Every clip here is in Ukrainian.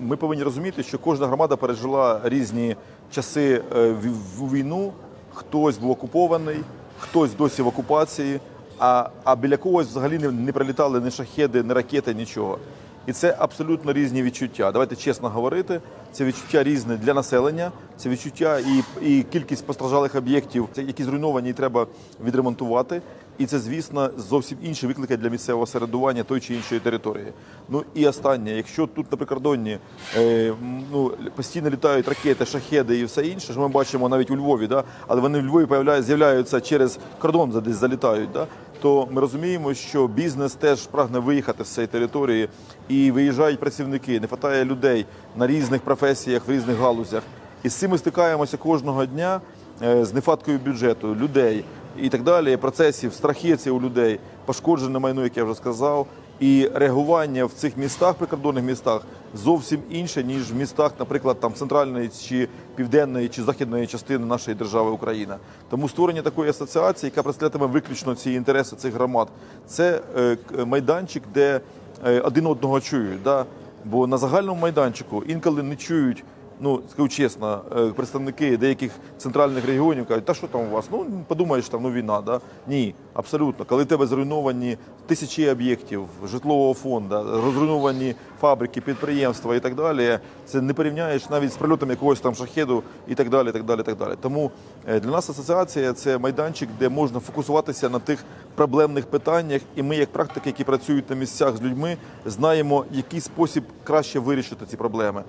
ми повинні розуміти, що кожна громада пережила різні часи е, в- війну. Хтось був окупований, хтось досі в окупації, а, а біля когось взагалі не, не прилітали ні шахеди, ні ракети, нічого. І це абсолютно різні відчуття. Давайте чесно говорити. Це відчуття різне для населення, це відчуття і, і кількість постраждалих об'єктів, які зруйновані, і треба відремонтувати. І це, звісно, зовсім інші виклики для місцевого середування той чи іншої території. Ну і останнє, якщо тут на прикордонні е, ну, постійно літають ракети, шахеди і все інше, що ми бачимо навіть у Львові, да? але вони в Львові з'являються через кордон, за- десь залітають. Да? То ми розуміємо, що бізнес теж прагне виїхати з цієї території і виїжджають працівники. Не вистачає людей на різних професіях, в різних галузях. І з цим ми стикаємося кожного дня е, з нефаткою бюджету, людей і так далі, процесів, страхи у людей, пошкоджене майно, як я вже сказав. І реагування в цих містах, прикордонних містах, зовсім інше ніж в містах, наприклад, там центральної чи південної чи західної частини нашої держави Україна. Тому створення такої асоціації, яка представлятиме виключно ці інтереси цих громад, це е, майданчик, де е, один одного чують. Да? Бо на загальному майданчику інколи не чують. Ну, скажу чесно, е, представники деяких центральних регіонів кажуть, та що там у вас? Ну подумаєш, там ну війна, да? Ні, абсолютно. Коли тебе зруйновані тисячі об'єктів житлового фонду, розруйновані фабрики, підприємства і так далі, це не порівняєш навіть з прильотом якогось там шахеду і так далі. так далі, так далі. Тому е, для нас асоціація це майданчик, де можна фокусуватися на тих проблемних питаннях, і ми, як практики, які працюють на місцях з людьми, знаємо, який спосіб краще вирішити ці проблеми.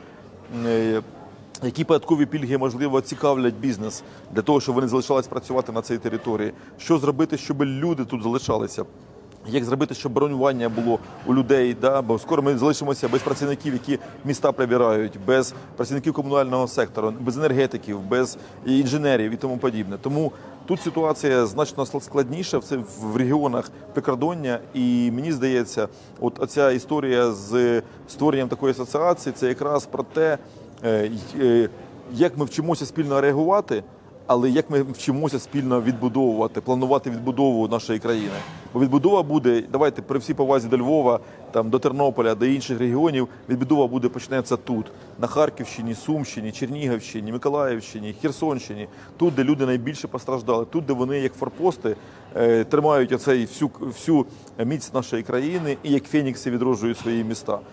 Які податкові пільги можливо цікавлять бізнес для того, щоб вони залишались працювати на цій території? Що зробити, щоб люди тут залишалися? Як зробити, щоб бронювання було у людей? Да? Бо скоро ми залишимося без працівників, які міста прибирають, без працівників комунального сектору, без енергетиків, без інженерів і тому подібне. Тому тут ситуація значно складніша в в регіонах прикордоння. І мені здається, от оця історія з створенням такої асоціації це якраз про те, як ми вчимося спільно реагувати, але як ми вчимося спільно відбудовувати, планувати відбудову нашої країни. Бо відбудова буде, давайте при всій повазі до Львова, там до Тернополя, до інших регіонів, відбудова буде почнеться тут, на Харківщині, Сумщині, Чернігівщині, Миколаївщині, Херсонщині, тут, де люди найбільше постраждали, тут, де вони як форпости е, тримають оцей всю всю міць нашої країни і як фенікси відроджують свої міста.